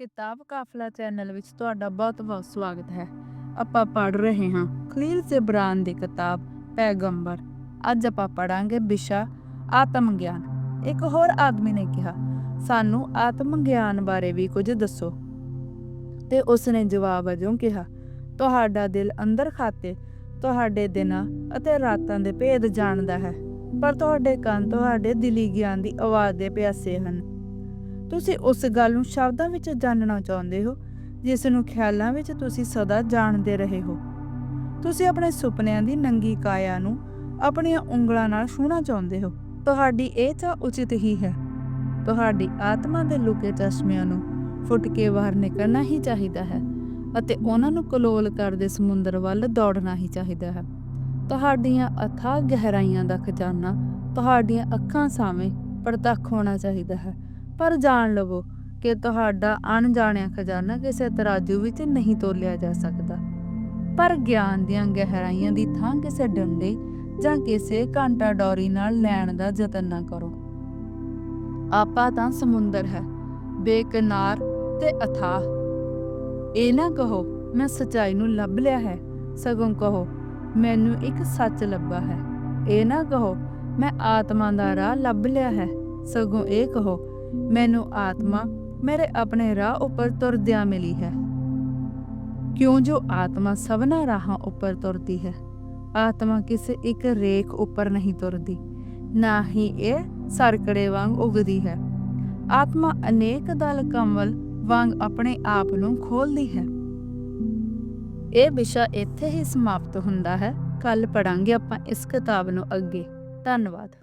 ਕਿਤਾਬ ਕਾਫਲਾ ਚੈਨਲ ਵਿੱਚ ਤੁਹਾਡਾ ਬਹੁਤ-ਬਹੁਤ ਸਵਾਗਤ ਹੈ। ਆਪਾਂ ਪੜ ਰਹੇ ਹਾਂ ਖਲੀਲ ਜਿਬਰਾਨ ਦੀ ਕਿਤਾਬ ਪੈਗੰਬਰ। ਅੱਜ ਆਪਾਂ ਪੜਾਂਗੇ ਵਿਸ਼ਾ ਆਤਮ ਗਿਆਨ। ਇੱਕ ਹੋਰ ਆਦਮੀ ਨੇ ਕਿਹਾ, ਸਾਨੂੰ ਆਤਮ ਗਿਆਨ ਬਾਰੇ ਵੀ ਕੁਝ ਦੱਸੋ। ਤੇ ਉਸਨੇ ਜਵਾਬ ਵਜੋਂ ਕਿਹਾ, ਤੁਹਾਡਾ ਦਿਲ ਅੰਦਰ ਖਾਤੇ, ਤੁਹਾਡੇ ਦਿਨਾਂ ਅਤੇ ਰਾਤਾਂ ਦੇ ਭੇਦ ਜਾਣਦਾ ਹੈ, ਪਰ ਤੁਹਾਡੇ ਕੰਨ ਤੁਹਾਡੇ ਦਿਲੀ ਗਿਆਨ ਦੀ ਆਵਾਜ਼ ਦੇ ਪਿਆਸੇ ਹਨ। ਤੁਸੀਂ ਉਸ ਗੱਲ ਨੂੰ ਸ਼ਬਦਾਂ ਵਿੱਚ ਜਾਣਨਾ ਚਾਹੁੰਦੇ ਹੋ, ਜਿਸ ਨੂੰ ਖਿਆਲਾਂ ਵਿੱਚ ਤੁਸੀਂ ਸਦਾ ਜਾਣਦੇ ਰਹੇ ਹੋ। ਤੁਸੀਂ ਆਪਣੇ ਸੁਪਨਿਆਂ ਦੀ ਨੰਗੀ ਕਾਇਆ ਨੂੰ ਆਪਣੀਆਂ ਉਂਗਲਾਂ ਨਾਲ ਛੂਹਣਾ ਚਾਹੁੰਦੇ ਹੋ। ਤੁਹਾਡੀ ਇਹ ਚਾਹ ਉਚਿਤ ਹੀ ਹੈ। ਤੁਹਾਡੀ ਆਤਮਾ ਦੇ ਲੁਕੇ ਚਸ਼ਮਿਆਂ ਨੂੰ ਫੁੱਟ ਕੇ ਬਾਹਰ ਨਿਕਲਣਾ ਹੀ ਚਾਹੀਦਾ ਹੈ ਅਤੇ ਉਹਨਾਂ ਨੂੰ ਕਲੋਲ ਕਰਦੇ ਸਮੁੰਦਰ ਵੱਲ ਦੌੜਨਾ ਹੀ ਚਾਹੀਦਾ ਹੈ। ਤੁਹਾਡੀਆਂ ਅਥਾਹ ਗਹਿਰਾਈਆਂ ਦਾ ਖਜ਼ਾਨਾ ਤੁਹਾਡੀਆਂ ਅੱਖਾਂ ਸਾਹਮਣੇ ਪ੍ਰਤੱਖ ਹੋਣਾ ਚਾਹੀਦਾ ਹੈ। ਪਰ ਜਾਣ ਲਵੋ ਕਿ ਤੁਹਾਡਾ ਅਣਜਾਣਿਆ ਖਜ਼ਾਨਾ ਕਿਸੇ ਤਰਾਜੂ ਵਿੱਚ ਨਹੀਂ ਤੋਲਿਆ ਜਾ ਸਕਦਾ। ਪਰ ਗਿਆਨ ਦੀਆਂ ਗਹਿਰਾਈਆਂ ਦੀ ਥਾਂ ਕਿਸੇ ਡੰਡੇ ਜਾਂ ਕਿਸੇ ਘੰਟਾ ਡੋਰੀ ਨਾਲ ਲੈਣ ਦਾ ਯਤਨ ਨਾ ਕਰੋ। ਆਪਾ ਤਾਂ ਸਮੁੰਦਰ ਹੈ, ਬੇਕਿਨਾਰ ਤੇ ਅਥਾਹ। ਇਹ ਨਾ ਕਹੋ, ਮੈਂ ਸਚਾਈ ਨੂੰ ਲੱਭ ਲਿਆ ਹੈ, ਸਗੋਂ ਕਹੋ, ਮੈਨੂੰ ਇੱਕ ਸੱਚ ਲੱਭਾ ਹੈ। ਇਹ ਨਾ ਕਹੋ, ਮੈਂ ਆਤਮਾ ਦਾ ਰਾਹ ਲੱਭ ਲਿਆ ਹੈ, ਸਗੋਂ ਇਹ ਕਹੋ ਮੈਨੂੰ ਆਤਮਾ ਮੇਰੇ ਆਪਣੇ ਰਾਹ ਉੱਪਰ ਤੁਰਦਿਆਂ ਮਿਲੀ ਹੈ। ਕਿਉਂ ਜੋ ਆਤਮਾ ਸਭਨਾ ਰਾਹਾਂ ਉੱਪਰ ਤੁਰਦੀ ਹੈ, ਆਤਮਾ ਕਿਸੇ ਇੱਕ ਰੇਖ ਉੱਪਰ ਨਹੀਂ ਤੁਰਦੀ, ਨਾ ਹੀ ਇਹ ਸਰਕੜੇ ਵਾਂਗ ਉਗਦੀ ਹੈ। ਆਤਮਾ ਅਨੇਕ ਦਲ ਕਮਲ ਵਾਂਗ ਆਪਣੇ ਆਪ ਨੂੰ ਖੋਲਦੀ ਹੈ। ਇਹ ਵਿਸ਼ਾ ਇੱਥੇ ਹੀ ਸਮਾਪਤ ਹੁੰਦਾ ਹੈ। ਕੱਲ ਪੜਾਂਗੇ ਆਪਾਂ ਇਸ ਕਿਤਾਬ ਨੂੰ ਅੱਗੇ। ਧੰਨਵਾਦ।